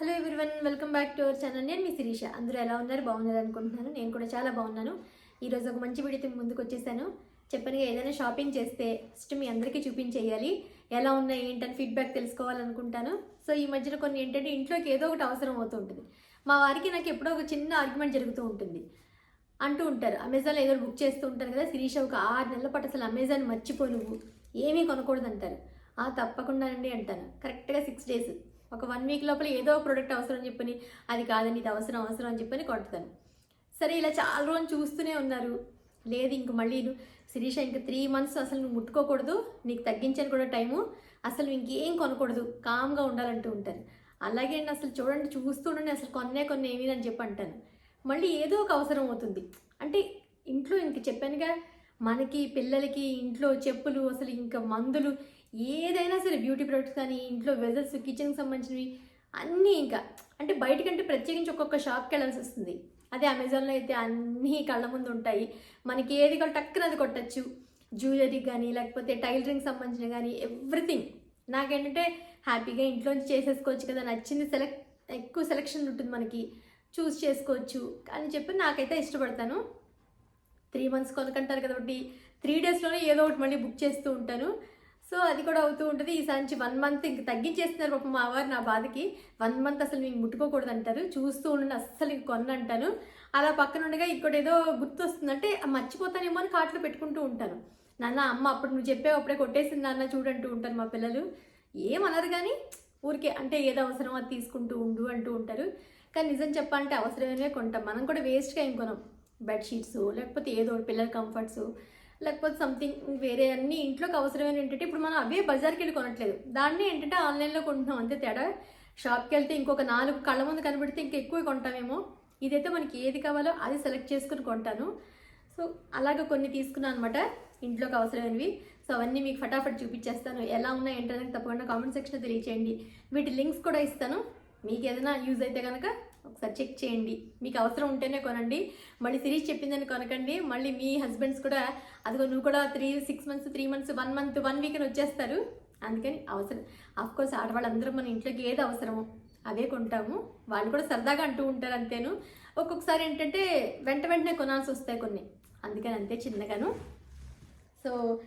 Hello everyone welcome back to our channel నేను మీ శిరీష. అందరూ ఎలా ఉన్నారు? బాగున్నారు అనుకుంటున్నాను. నేను కూడా చాలా బాగున్నాను. ఈరోజు ఒక మంచి వీడియోతో ముందుకు వచ్చేసాను. చెప్పనుగా ఏదైనా షాపింగ్ చేస్తే ఫస్ట్ మీ అందరికీ చూపించేయాలి. ఎలా ఉన్నాయి ఏంటని ఫీడ్బ్యాక్ తెలుసుకోవాలనుకుంటాను. సో ఈ మధ్యన కొన్ని ఏంటంటే ఇంట్లోకి ఏదో ఒకటి అవసరం అవుతూ ఉంటుంది. మా వారికి నాకు ఎప్పుడో ఒక చిన్న ఆర్గ్యుమెంట్ జరుగుతూ ఉంటుంది. అంటూ ఉంటారు. అమెజాన్లో ఏదో బుక్ చేస్తూ ఉంటారు కదా శిరీష ఒక ఆరు నెలల పాటు అసలు అమెజాన్ మర్చిపో నువ్వు. ఏమీ కొనకూడదు అంటారు. ఆ తప్పకుండా అండి అంటాను కరెక్ట్గా సిక్స్ డేస్ ఒక వన్ వీక్ లోపల ఏదో ప్రోడక్ట్ అవసరం అని చెప్పని అది కాదని ఇది అవసరం అవసరం అని చెప్పని కొడతాను. సరే ఇలా చాలా రోజులు చూస్తూనే ఉన్నారు. లేదు ఇంక మళ్ళీ శిరీష ఇంక త్రీ మంత్స్ అసలు నువ్వు ముట్టుకోకూడదు నీకు తగ్గించని కూడా టైము అసలు ఇంకేం కొనకూడదు కామ్గా ఉండాలంటూ ఉంటారు అలాగే అసలు చూడండి చూస్తూ ఉండండి అసలు కొన్నే కొన్ని ఏమీ అని చెప్పి అంటాను. మళ్ళీ ఏదో ఒక అవసరం అవుతుంది. అంటే ఇంట్లో ఇంక చెప్పానుగా మనకి పిల్లలకి ఇంట్లో చెప్పులు అసలు ఇంకా మందులు ఏదైనా సరే బ్యూటీ ప్రొడక్ట్స్ కానీ ఇంట్లో వెజల్స్ కిచెన్కి సంబంధించినవి అన్నీ ఇంకా అంటే బయటకంటే ప్రత్యేకించి ఒక్కొక్క షాప్కి వెళ్ళాల్సి వస్తుంది. అదే అమెజాన్లో అయితే అన్నీ కళ్ళ ముందు ఉంటాయి. మనకి ఏది కూడా టక్కున అది కొట్టచ్చు. జ్యువెలరీ కానీ లేకపోతే టైలరింగ్ సంబంధించిన కానీ ఎవ్రీథింగ్. నాకేంటంటే హ్యాపీగా ఇంట్లోంచి చేసేసుకోవచ్చు కదా నచ్చింది సెలెక్ట్ ఎక్కువ సెలెక్షన్ ఉంటుంది మనకి. చూస్ చేసుకోవచ్చు అని చెప్పి నాకైతే ఇష్టపడతాను. త్రీ మంత్స్ కొనకంటారు కాబట్టి త్రీ డేస్లోనే ఏదో ఒకటి మళ్ళీ బుక్ చేస్తూ ఉంటాను. సో అది కూడా అవుతూ ఉంటుంది. ఈసారి నుంచి వన్ మంత్ ఇంక తగ్గించేస్తున్నారు పాపం మా వారు నా బాధకి. వన్ మంత్ అసలు మీకు ముట్టుకోకూడదు అంటారు చూస్తూ ఉండండి అస్సలు ఇంక కొన్న అంటాను అలా పక్కన ఉండగా ఇక్కడ ఏదో గుర్తు వస్తుంది అంటే మర్చిపోతానేమో అని కాట్లో పెట్టుకుంటూ ఉంటాను. నాన్న అమ్మ అప్పుడు నువ్వు చెప్పావు అప్పుడే కొట్టేసింది నాన్న చూడంటూ ఉంటాను మా పిల్లలు. ఏమనరు కానీ ఊరికే అంటే ఏదో అవసరం అది తీసుకుంటూ ఉండు అంటూ ఉంటారు. కానీ నిజం చెప్పాలంటే అవసరమే కొంటాం. మనం కూడా వేస్ట్గా ఏం కొనం? బెడ్షీట్స్ లేకపోతే ఏదో ఒకటి పిల్లల కంఫర్ట్స్ లేకపోతే సంథింగ్ వేరే అన్ని ఇంట్లోకి అవసరమైన ఏంటంటే ఇప్పుడు మనం అవే బజార్కి వెళ్ళి కొనట్లేదు. దాన్ని ఏంటంటే ఆన్లైన్లో కొంటున్నాం అంతే తేడా. షాప్కి వెళ్తే ఇంకొక నాలుగు కళ్ళ ముందు కనబడితే ఇంకా ఎక్కువ కొంటామేమో. ఇదైతే మనకి ఏది కావాలో అది సెలెక్ట్ చేసుకుని కొంటాను. సో అలాగ కొన్ని తీసుకున్నాను అనమాట ఇంట్లోకి అవసరమైనవి. సో అవన్నీ మీకు ఫటాఫట్ చూపించేస్తాను. ఎలా ఉన్నాయి ఏంటనేది తప్పకుండా కామెంట్ సెక్షన్లో తెలియచేయండి. వీటి లింక్స్ కూడా ఇస్తాను. మీకు ఏదైనా యూజ్ అయితే కనుక ఒకసారి చెక్ చేయండి. మీకు అవసరం ఉంటేనే కొనండి. మళ్ళీ సిరీస్ చెప్పిందని కొనకండి. మళ్ళీ మీ హస్బెండ్స్ కూడా అదిగో నువ్వు కూడా three six months three months one month one week అని వచ్చేస్తారు. అందుకని అవసరం. ఆఫ్కోర్స్ ఆడవాళ్ళందరూ మన ఇంట్లోకి ఏది అవసరమో అవే కొంటాము. వాళ్ళు కూడా సరదాగా అంటూ ఉంటారు అంతేను. ఒక్కొక్కసారి ఏంటంటే వెంట వెంటనే కొనాల్సి వస్తాయి కొన్ని. అందుకని అంతే చిన్నగాను. సో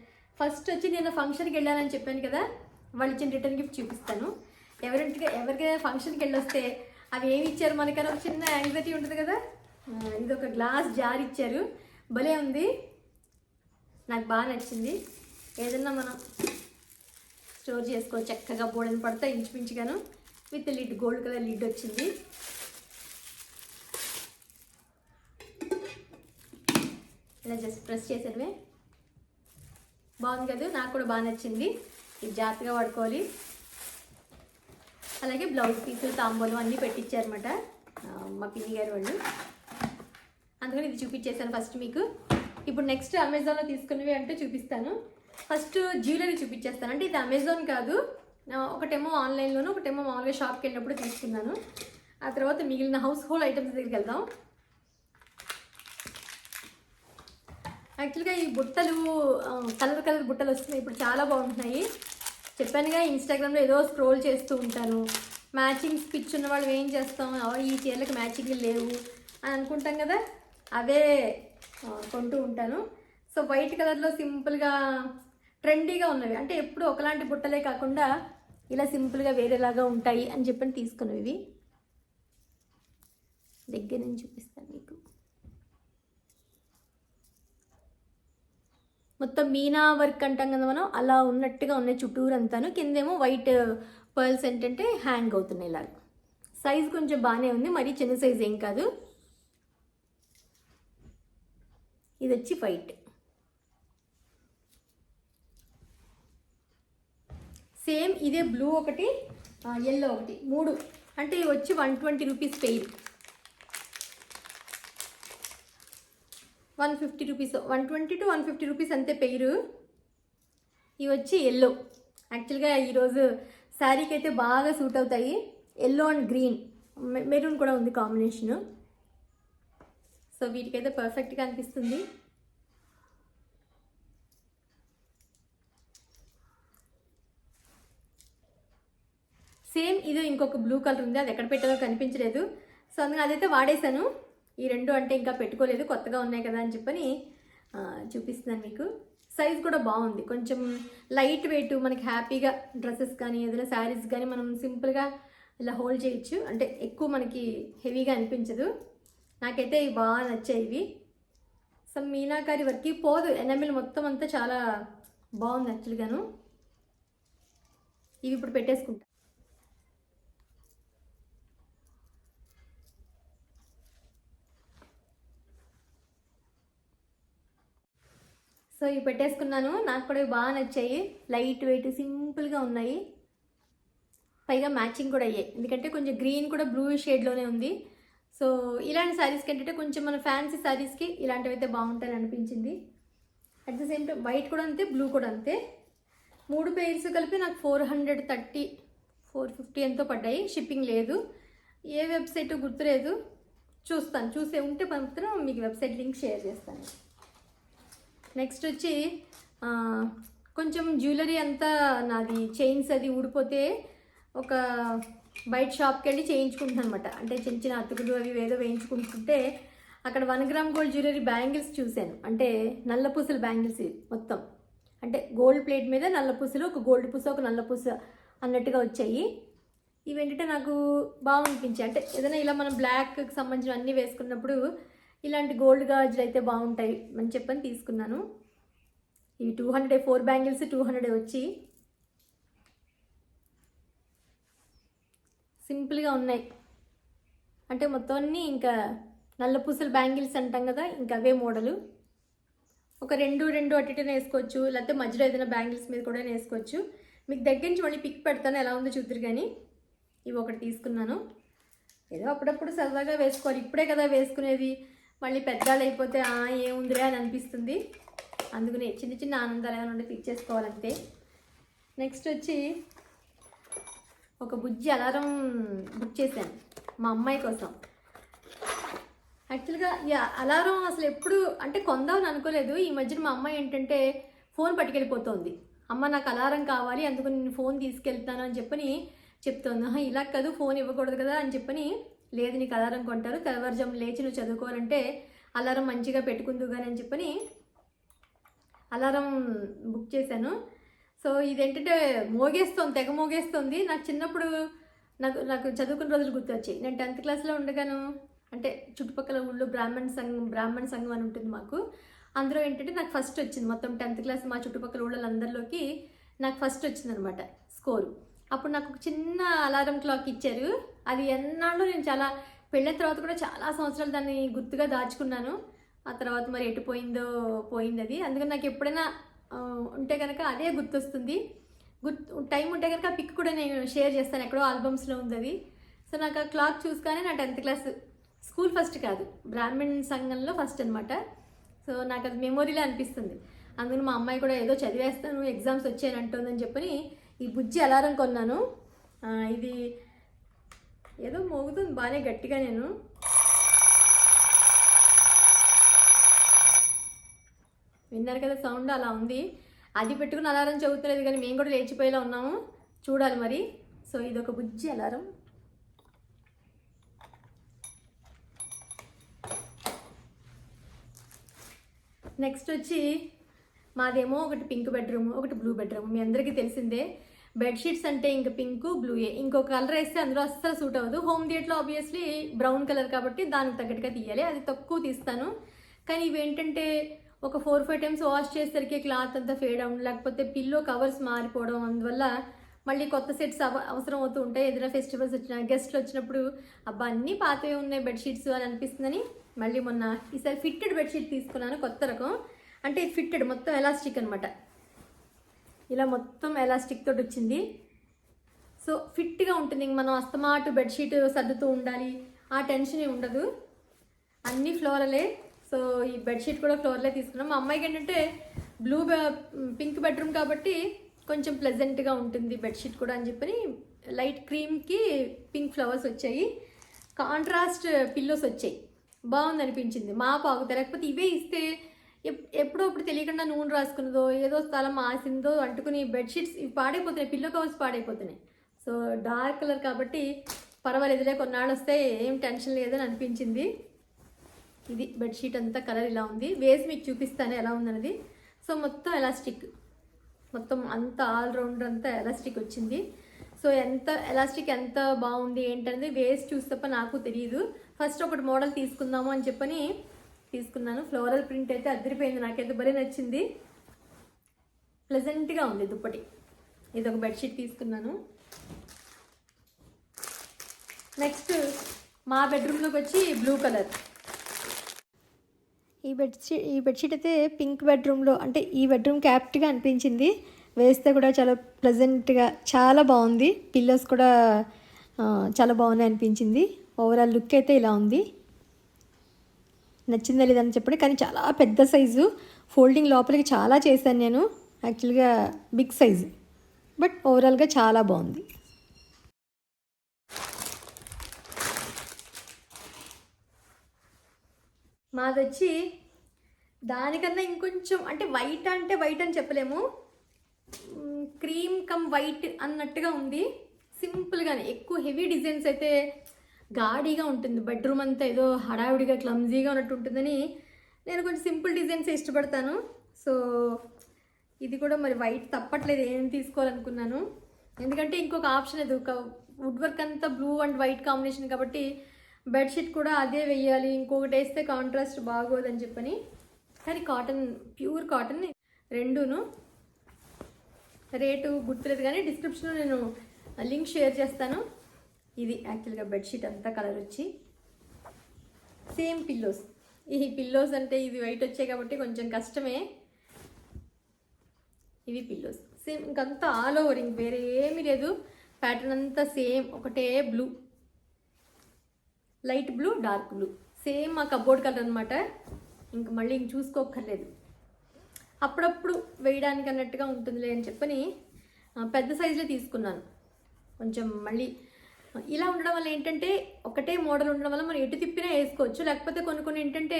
ఫస్ట్ వచ్చి నేను ఫంక్షన్కి వెళ్ళానని చెప్పాను కదా. వాళ్ళు ఇచ్చిన రిటర్న్ గిఫ్ట్ చూపిస్తాను. ఎవరింటికి ఎవరికైనా ఫంక్షన్కి వెళ్ళొస్తే అవి ఏమి ఇచ్చారు మనకైనా ఒక చిన్న యాంగ్జైటీ ఉంటుంది కదా? ఇది ఒక గ్లాస్ జార్ ఇచ్చారు. భలే ఉంది. నాకు బాగా నచ్చింది. ఏదన్నా మనం స్టోర్ చేసుకోవచ్చు చక్కగా బోడని పడితే ఇంచుమించుగాను. With lid gold colour lid వచ్చింది. ఇలా జస్ట్ ప్రెస్ చేసేవే బాగుంది కదా? నాకు కూడా బాగా నచ్చింది. ఇది జాగ్రత్తగా వాడుకోవాలి. అలాగే బ్లౌజ్ పీసులు తాంబూలం అన్నీ పెట్టించారనమాట మా పిన్ని గారు వాళ్ళు. అందుకని ఇది చూపించేసాను ఫస్ట్ మీకు. ఇప్పుడు నెక్స్ట్ అమెజాన్లో తీసుకున్నవి అంటే చూపిస్తాను. ఫస్ట్ జ్యువెలరీ చూపించేస్తాను అంటే ఇది అమెజాన్ కాదు. ఒకటేమో ఆన్లైన్లోను ఒకటేమో మామూలుగా షాప్కి వెళ్ళినప్పుడు తీసుకున్నాను. ఆ తర్వాత మిగిలిన హౌస్ హోల్డ్ ఐటమ్స్ దగ్గరికి వెళ్దాం. యాక్చువల్గా ఈ బుట్టలు కలర్ కలర్ బుట్టలు వస్తున్నాయి. ఇప్పుడు చాలా బాగుంటున్నాయి. చెప్పానుగా ఇన్స్టాగ్రామ్లో ఏదో స్క్రోల్ చేస్తూ ఉంటాను మ్యాచింగ్ స్పిచ్ ఉన్న వాళ్ళు ఏం చేస్తాం? ఈ చీరలకు మ్యాచింగ్ లేవు. అని అనుకుంటాం కదా అవే కొంటూ ఉంటాను. సో వైట్ కలర్లో సింపుల్గా ట్రెండీగా ఉన్నవి. అంటే ఎప్పుడు ఒకలాంటి బుట్టలే కాకుండా ఇలా సింపుల్గా వేరేలాగా ఉంటాయి అని చెప్పని తీసుకున్నవి ఇవి. దగ్గర నుంచి చూపిస్తాను మీకు మొత్తం మీనా వర్క్ అంటాం కదా మనం అలా ఉన్నట్టుగా ఉన్నాయి చుట్టూరు అంతాను కిందేమో వైట్ పర్ల్స్ uh, ఏంటంటే హ్యాంగ్ అవుతున్నాయి ఇలా సైజ్ కొంచెం బాగానే ఉంది మరీ చిన్న సైజ్ ఏం కాదు. ఇది వచ్చి వైట్ సేమ్ ఇదే బ్లూ ఒకటి uh, ఎల్లో ఒకటి. మూడు. అంటే ఇవి వచ్చి one twenty rupees pair one fifty rupees one twenty to one fifty rupees అంతే పేరు. ఇవి వచ్చి ఎల్లో యాక్చువల్గా ఈరోజు శారీకి అయితే బాగా సూట్ అవుతాయి. ఎల్లో అండ్ గ్రీన్ మెరూన్ కూడా ఉంది కాంబినేషను. సో వీటికైతే పర్ఫెక్ట్గా అనిపిస్తుంది. సేమ్ ఇది ఇంకొక బ్లూ కలర్ ఉంది. అది ఎక్కడ పెట్టాలో కనిపించలేదు. సో అందుకని అదైతే వాడేశాను. ఈ రెండు అంటే ఇంకా పెట్టుకోలేదు కొత్తగా ఉన్నాయి కదా అని చెప్పని చూపిస్తున్నాను మీకు. సైజ్ కూడా బాగుంది. కొంచెం లైట్ వెయిట్ మనకి హ్యాపీగా డ్రెస్సెస్ కానీ ఏదైనా శారీస్ కానీ మనం సింపుల్గా ఇలా హోల్డ్ చేయొచ్చు. అంటే ఎక్కువ మనకి హెవీగా అనిపించదు. నాకైతే ఇవి బాగా నచ్చాయి ఇవి. సో మీనాకారి వర్క్కి పోదు. ఎనమిల్ మొత్తం అంతా చాలా బాగుంది యాక్చువల్గాను ఇవి ఇప్పుడు పెట్టేసుకుంటా. సో ఇవి పెట్టేసుకున్నాను. నాకు కూడా ఇవి బాగా నచ్చాయి. లైట్ వెయిట్ సింపుల్గా ఉన్నాయి. పైగా మ్యాచింగ్ కూడా అయ్యాయి. ఎందుకంటే కొంచెం గ్రీన్ కూడా బ్లూ షేడ్లోనే ఉంది. సో ఇలాంటి శారీస్కి ఏంటంటే కొంచెం మన ఫ్యాన్సీ శారీస్కి ఇలాంటివి అయితే బాగుంటాయని అనిపించింది. At the same time white కూడా అంతే బ్లూ కూడా అంతే. మూడు పెయిర్స్ కలిపి నాకు four hundred thirty four fifty ఎంతో పడ్డాయి. షిప్పింగ్ లేదు. ఏ వెబ్సైట్ గుర్తులేదు. చూస్తాను. చూసే ఉంటే మాత్రం మీకు వెబ్సైట్ లింక్ షేర్ చేస్తాను. నెక్స్ట్ వచ్చి కొంచెం జ్యువెలరీ అంతా నాది చైన్స్ అది ఊడిపోతే ఒక బయట షాప్కి వెళ్ళి చేయించుకుంటున్నాను అనమాట అంటే చిన్న చిన్న అతుకులు అవి ఏదో వేయించుకుంటుంటే అక్కడ one gram gold jewellery bangles చూశాను. అంటే నల్ల పూసల బ్యాంగిల్స్ మొత్తం. అంటే గోల్డ్ ప్లేట్ మీద నల్ల పూసలు ఒక గోల్డ్ పూస ఒక నల్ల పూస అన్నట్టుగా వచ్చాయి. ఇవి ఏంటంటే నాకు బాగా అనిపించాయి. అంటే ఏదైనా ఇలా మనం బ్లాక్కి సంబంధించిన అన్నీ వేసుకున్నప్పుడు ఇలాంటి గోల్డ్ గాజులు అయితే బాగుంటాయి అని చెప్పని తీసుకున్నాను. ఇవి two hundred four bangles two hundred వచ్చి సింపుల్గా ఉన్నాయి. అంటే మొత్తం అన్నీ ఇంకా నల్ల పూసల బ్యాంగిల్స్ అంటాం కదా ఇంకా అవే మోడలు. ఒక రెండు రెండు అటు వేసుకోవచ్చు లేకపోతే మధ్యలో ఏదైనా బ్యాంగిల్స్ మీద కూడా వేసుకోవచ్చు. మీకు దగ్గర నుంచి మళ్ళీ పిక్ పెడతాను ఎలా ఉందో చూద్దరు కానీ. ఇవి ఒకటి తీసుకున్నాను. ఏదో అప్పుడప్పుడు సరదాగా వేసుకోవాలి ఇప్పుడే కదా వేసుకునేది. మళ్ళీ పెద్దవాళ్ళు అయిపోతే ఏముందిరా అని అనిపిస్తుంది. అందుకనే చిన్న చిన్న ఆనందాలు ఏమైనా ఉంటే తీర్చేసుకోవాలంతే నెక్స్ట్ వచ్చి ఒక బుజ్జి అలారం బుక్ చేశాను మా అమ్మాయి కోసం. యాక్చువల్గా అలారం అసలు ఎప్పుడు అంటే కొందామని అనుకోలేదు. ఈ మధ్యన మా అమ్మాయి ఏంటంటే ఫోన్ పట్టుకెళ్ళిపోతుంది. అమ్మ నాకు అలారం కావాలి అందుకు నేను ఫోన్ తీసుకెళ్తాను అని చెప్పని చెప్తోంది. ఇలా కాదు ఫోన్ ఇవ్వకూడదు కదా అని చెప్పని లేదు నీకు అలారం కొంటారు తెల్లవారుజాము లేచి నువ్వు చదువుకోవాలంటే అలారం మంచిగా పెట్టుకుందు కానీ అని చెప్పని అలారం బుక్ చేశాను. సో ఇదేంటంటే మోగేస్తోంది తెగ మోగేస్తుంది. నాకు చిన్నప్పుడు నాకు నాకు చదువుకున్న రోజులు గుర్తొచ్చాయి. నేను టెన్త్ క్లాస్లో ఉండగాను అంటే చుట్టుపక్కల ఊళ్ళో బ్రాహ్మణ సంఘం బ్రాహ్మణ సంఘం అని ఉంటుంది మాకు. అందులో ఏంటంటే నాకు ఫస్ట్ వచ్చింది మొత్తం టెన్త్ క్లాస్ మా చుట్టుపక్కల ఊళ్ళందరిలోకి నాకు ఫస్ట్ వచ్చింది అనమాట స్కోరు. అప్పుడు నాకు ఒక చిన్న అలారం క్లాక్ ఇచ్చారు. అది ఎన్నాళ్ళు నేను చాలా పెళ్ళిన తర్వాత కూడా చాలా సంవత్సరాలు దాన్ని గుర్తుగా దాచుకున్నాను. ఆ తర్వాత మరి ఎటు పోయిందో పోయింది అది. అందుకని నాకు ఎప్పుడైనా ఉంటే కనుక అదే గుర్తొస్తుంది. గుర్తు టైం ఉంటే కనుక పిక్ కూడా నేను షేర్ చేస్తాను. ఎక్కడో ఆల్బమ్స్లో ఉంది అది. సో నాకు ఆ క్లాక్ చూసుగానే నా టెన్త్ క్లాస్ స్కూల్ ఫస్ట్ కాదు బ్రాహ్మణ్ సంఘంలో ఫస్ట్ అనమాట సో నాకు అది మెమొరీలో అనిపిస్తుంది. అందుకని మా అమ్మాయి కూడా ఏదో చదివేస్తాను ఎగ్జామ్స్ వచ్చాయని అంటుందని చెప్పని ఈ బుజ్జి అలారం కొన్నాను. ఇది ఏదో మోగుతుంది బాగానే గట్టిగా నేను. విన్నారు కదా సౌండ్ అలా ఉంది. అది పెట్టుకుని అలారం చదువుతలేదు కానీ మేము కూడా లేచిపోయేలా ఉన్నాము. చూడాలి మరి. సో ఇది ఒక బుజ్జి అలారం. నెక్స్ట్ వచ్చి మాదేమో ఒకటి పింక్ బెడ్రూమ్ ఒకటి బ్లూ బెడ్రూమ్. మీ అందరికీ తెలిసిందే. బెడ్షీట్స్ అంటే ఇంక పింక్ బ్లూయే. ఇంకో కలర్ వేస్తే అందులో అస్సలు సూట్ అవ్వదు. హోమ్ థియేటర్లో ఆబ్వియస్లీ బ్రౌన్ కలర్ కాబట్టి దానికి తగ్గట్టుగా తీయాలి. అది తక్కువ తీస్తాను. కానీ ఇవి ఏంటంటే ఒక ఫోర్ ఫైవ్ టైమ్స్ వాష్ చేసేసరికి క్లాత్ అంతా ఫేడ్ అవ్వడం లేకపోతే పిల్లో కవర్స్ మారిపోవడం అందువల్ల మళ్ళీ కొత్త సెట్స్ అవ అవసరం అవుతూ ఉంటాయి. ఏదైనా ఫెస్టివల్స్ వచ్చిన గెస్ట్లు వచ్చినప్పుడు అబ్బా అన్నీ పాతవే ఉన్నాయి బెడ్షీట్స్ అని అనిపిస్తుందని మళ్ళీ మొన్న ఈసారి ఫిట్టెడ్ బెడ్షీట్ తీసుకున్నాను కొత్త రకం. అంటే ఇది ఫిట్టెడ్ మొత్తం ఎలాస్టిక్ అనమాట ఇలా మొత్తం ఎలాస్టిక్ తోటి వచ్చింది. సో ఫిట్గా ఉంటుంది. మనం అస్తమాటు బెడ్షీట్ సర్దుతూ ఉండాలి. ఆ టెన్షన్ ఉండదు. అన్ని ఫ్లోరలే. సో ఈ బెడ్షీట్ కూడా ఫ్లోర్లే తీసుకున్నాం. మా అమ్మాయికి ఏంటంటే బ్లూ పింక్ బెడ్రూమ్ కాబట్టి కొంచెం ప్లెజెంట్గా ఉంటుంది బెడ్షీట్ కూడా అని చెప్పని లైట్ క్రీమ్కి పింక్ ఫ్లవర్స్ వచ్చాయి. కాంట్రాస్ట్ పిల్లోస్ వచ్చాయి. బాగుంది అనిపించింది మా పాకు లేకపోతే ఇవే ఇస్తే ఎప్పుడో అప్పుడు తెలియకుండా నూనె రాసుకున్నదో ఏదో స్థలం ఆసిందో అంటుకుని బెడ్షీట్స్ ఇవి పాడైపోతున్నాయి పిల్లో కవర్స్ పాడైపోతున్నాయి. సో డార్క్ కలర్ కాబట్టి పర్వాలేదులే కొన్నాళ్ళు వస్తే ఏం టెన్షన్ లేదని అనిపించింది. ఇది బెడ్షీట్ అంతా కలర్ ఇలా ఉంది. వేసి మీకు చూపిస్తాను ఎలా ఉందన్నది సో మొత్తం ఎలాస్టిక్. మొత్తం అంత ఆల్ రౌండర్ అంతా ఎలాస్టిక్ వచ్చింది. సో ఎంత ఎలాస్టిక్ ఎంత బాగుంది ఏంటనేది వేసి చూసి తప్ప నాకు తెలియదు ఫస్ట్ ఒకటి మోడల్ తీసుకుందాము అని చెప్పని తీసుకున్నాను. ఫ్లోరల్ ప్రింట్ అయితే అదిరిపోయింది. నాకైతే భలే నచ్చింది. ప్లెజెంట్గా ఉంది దుప్పటి. ఇది ఒక బెడ్షీట్ తీసుకున్నాను. నెక్స్ట్ మా బెడ్రూమ్లోకి వచ్చి బ్లూ కలర్ ఈ బెడ్షీట్ ఈ బెడ్షీట్ అయితే పింక్ బెడ్రూమ్లో అంటే ఈ బెడ్రూమ్ క్యాప్ట్గా అనిపించింది. వేస్తే కూడా చాలా ప్లెజెంట్గా చాలా బాగుంది. పిల్లోస్ కూడా చాలా బాగున్నాయి అనిపించింది. ఓవరాల్ లుక్ అయితే ఇలా ఉంది. నచ్చిందా లేదని చెప్పండి. కానీ చాలా పెద్ద సైజు. ఫోల్డింగ్ లోపలికి చాలా చేశాను నేను. యాక్చువల్గా బిగ్ సైజు. బట్ ఓవరాల్గా చాలా బాగుంది. మాదొచ్చి దానికన్నా ఇంకొంచెం అంటే వైట్ అంటే వైట్ అని చెప్పలేము. క్రీమ్ కమ్ వైట్ అన్నట్టుగా ఉంది. సింపుల్గానే. ఎక్కువ హెవీ డిజైన్స్ అయితే గాడిగా ఉంటుంది. బెడ్రూమ్ అంతా ఏదో హడావిడిగా క్లమ్జీగా ఉన్నట్టు ఉంటుందని నేను కొంచెం సింపుల్ డిజైన్స్ ఇష్టపడతాను. సో ఇది కూడా మరి వైట్ తప్పట్లేదు ఏం తీసుకోవాలనుకున్నాను. ఎందుకంటే ఇంకొక ఆప్షన్ అది ఒక వుడ్ వర్క్ అంతా బ్లూ అండ్ వైట్ కాంబినేషన్ కాబట్టి బెడ్షీట్ కూడా అదే వెయ్యాలి ఇంకొకటి వేస్తే కాంట్రాస్ట్ బాగోదని చెప్పని. కానీ కాటన్ ప్యూర్ కాటన్ రెండును. రేటు గుర్తులేదు కానీ డిస్క్రిప్షన్లో నేను లింక్ షేర్ చేస్తాను. ఇది యాక్చువల్గా బెడ్షీట్ అంతా కలర్ వచ్చి సేమ్ పిల్లోస్ ఈ పిల్లోస్ అంటే ఇది వైట్ వచ్చాయి కాబట్టి కొంచెం కష్టమే. ఇవి పిల్లోస్ సేమ్ ఇంకంతా ఆల్ ఓవర్ ఇంక వేరే ఏమీ లేదు. ప్యాటర్న్ అంతా సేమ్ ఒకటే blue light blue dark blue same మా కబోర్డ్ కలర్ అనమాట ఇంక మళ్ళీ ఇంక చూసుకోక్కర్లేదు. అప్పుడప్పుడు వేయడానికి అన్నట్టుగా ఉంటుందిలే అని చెప్పని పెద్ద సైజులో తీసుకున్నాను. కొంచెం మళ్ళీ ఇలా ఉండడం వల్ల ఏంటంటే ఒకటే మోడల్ ఉండడం వల్ల మనం ఎటు తిప్పినా వేసుకోవచ్చు. లేకపోతే కొన్ని కొన్ని ఏంటంటే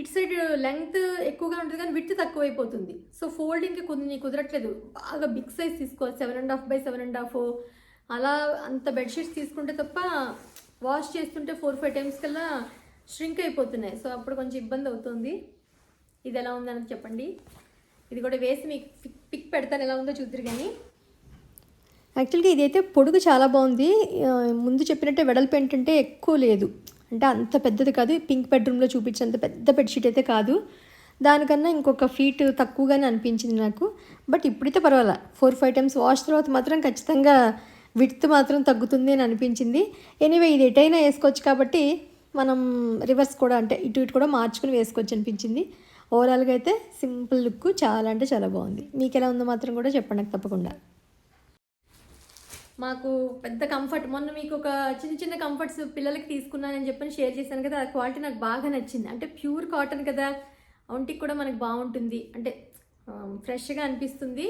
ఇటు సైడ్ లెంగ్త్ ఎక్కువగా ఉంటుంది కానీ విత్ తక్కువైపోతుంది. సో ఫోల్డింగ్కి కొన్ని కుదరట్లేదు. బాగా బిగ్ సైజ్ తీసుకోవాలి. Seven and half by seven and half. అలా అంత బెడ్షీట్స్ తీసుకుంటే తప్ప వాష్ చేస్తుంటే ఫోర్ ఫైవ్ టైమ్స్ కల్లా ష్రింక్ అయిపోతున్నాయి. సో అప్పుడు కొంచెం ఇబ్బంది అవుతుంది. ఇది ఎలా ఉందని చెప్పండి. ఇది కూడా వేసి మీకు పిక్ పిక్ పెడతాను. ఎలా ఉందో చూద్దరు కానీ. యాక్చువల్గా ఇదైతే పొడుగు చాలా బాగుంది. ముందు చెప్పినట్టే వెడల్పు ఏంటంటే ఎక్కువ లేదు. అంటే అంత పెద్దది కాదు. పింక్ బెడ్రూమ్లో చూపించేంత పెద్ద బెడ్షీట్ అయితే కాదు. దానికన్నా ఇంకొక ఫీట్ తక్కువగానే అనిపించింది నాకు. బట్ ఇప్పుడైతే పర్వాలా. ఫోర్ ఫైవ్ టైమ్స్ వాష్ తర్వాత మాత్రం ఖచ్చితంగా విడ్త్ మాత్రం తగ్గుతుంది అని అనిపించింది. ఎనీవే ఇది ఎటైనా వేసుకోవచ్చు కాబట్టి మనం రివర్స్ కూడా అంటే ఇటు ఇటు కూడా మార్చుకుని వేసుకోవచ్చు అనిపించింది. ఓవరాల్గా అయితే సింపుల్ లుక్ చాలా అంటే చాలా బాగుంది. మీకు ఎలా ఉందో మాత్రం కూడా చెప్పండి నాకు తప్పకుండా. మాకు పెద్ద కంఫర్ట్ మొన్న మీకు ఒక చిన్న చిన్న కంఫర్ట్స్ పిల్లలకి తీసుకున్నానని చెప్పని షేర్ చేశాను కదా ఆ క్వాలిటీ నాకు బాగా నచ్చింది. అంటే ప్యూర్ కాటన్ కదా ఒంటికి కూడా మనకు బాగుంటుంది. అంటే ఫ్రెష్గా అనిపిస్తుంది.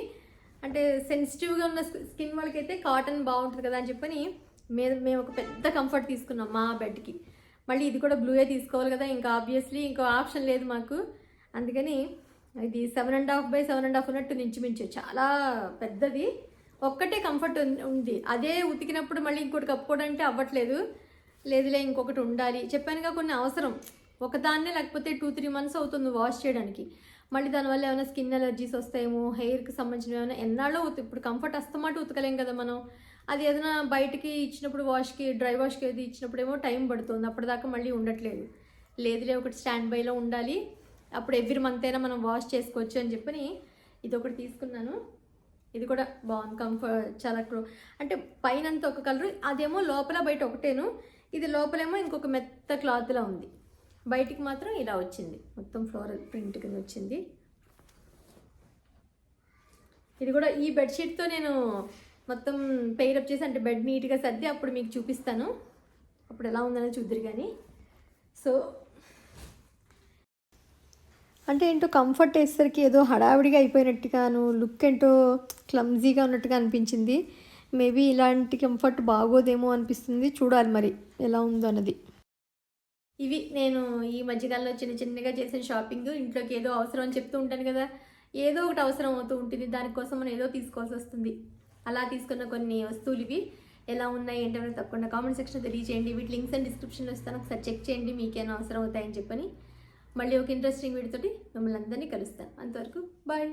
అంటే సెన్సిటివ్గా ఉన్న స్కిన్ వాళ్ళకైతే కాటన్ బాగుంటుంది కదా అని చెప్పని మేము మేము ఒక పెద్ద కంఫర్ట్ తీసుకున్నాం మా బెడ్కి మళ్ళీ ఇది కూడా బ్లూయే తీసుకోవాలి కదా ఇంకా ఆబ్వియస్లీ ఇంకో ఆప్షన్ లేదు మాకు. అందుకని ఇది seven and half by seven and half ఉన్నట్టు మించు చాలా పెద్దది. ఒక్కటే కంఫర్ట్ ఉంది. అదే ఉతికినప్పుడు మళ్ళీ ఇంకోటి కప్పుకోవడానికి అవ్వట్లేదు. లేదులే ఇంకొకటి ఉండాలి. చెప్పానుగా కొన్ని అవసరం. ఒకదాన్నే లేకపోతే టూ త్రీ మంత్స్ అవుతుంది వాష్ చేయడానికి. మళ్ళీ దానివల్ల ఏమైనా స్కిన్ ఎలర్జీస్ వస్తాయేమో హెయిర్కి సంబంధించిన ఏమైనా ఎన్నాళ్ళో ఇప్పుడు కంఫర్ట్ వస్తమాట ఉతకలేం కదా మనం. అది ఏదైనా బయటికి ఇచ్చినప్పుడు వాష్కి డ్రై వాష్కి ఏది ఇచ్చినప్పుడు ఏమో టైం పడుతుంది. అప్పటిదాకా మళ్ళీ ఉండట్లేదు. లేదులే ఒకటి స్టాండ్ బైలో ఉండాలి. అప్పుడు ఎవ్రీ మంత్ అయినా మనం వాష్ చేసుకోవచ్చు అని చెప్పని ఇది ఒకటి తీసుకున్నాను. ఇది కూడా బాగుంది కంఫర్ట్ చాలా క్రో- అంటే పైన అంతా ఒక కలరు అదేమో లోపల బయట ఒకటేను. ఇది లోపలేమో ఇంకొక మెత్త క్లాత్లా ఉంది. బయటికి మాత్రం ఇలా వచ్చింది. మొత్తం ఫ్లోరల్ ప్రింట్ కింద వచ్చింది. ఇది కూడా ఈ బెడ్షీట్తో నేను మొత్తం పెయిరప్ చేసి అంటే బెడ్ నీట్గా సర్ది అప్పుడు మీకు చూపిస్తాను. అప్పుడు ఎలా ఉందనేది చూద్దరు కానీ సో అంటే ఏంటో కంఫర్ట్ వేసేసరికి ఏదో హడావిడిగా అయిపోయినట్టుగాను లుక్ ఏంటో క్లమ్జీగా ఉన్నట్టుగా అనిపించింది. మేబీ ఇలాంటి కంఫర్ట్ బాగోదేమో అనిపిస్తుంది. చూడాలి మరి ఎలా ఉందో అన్నది. ఇవి నేను ఈ మధ్యకాలంలో చిన్న చిన్నగా చేసిన షాపింగ్ ఇంట్లోకి ఏదో అవసరం అని చెప్తూ ఉంటాను కదా. ఏదో ఒకటి అవసరం అవుతూ ఉంటుంది. దానికోసం మనం ఏదో తీసుకోవాల్సి వస్తుంది. అలా తీసుకున్న కొన్ని వస్తువులు ఇవి ఎలా ఉన్నాయి ఏంటో తప్పకుండా కామెంట్ సెక్షన్ తెలియజేయండి వీటి లింక్స్ అండ్ డిస్క్రిప్షన్లో ఇస్తాను. ఒకసారి చెక్ చేయండి. మీకేమైనా అవసరం అవుతాయని చెప్పని. మళ్ళీ ఒక ఇంట్రెస్టింగ్ వీడియోతోటి మిమ్మల్ని అందరినీ కలుస్తాను. అంతవరకు బాయ్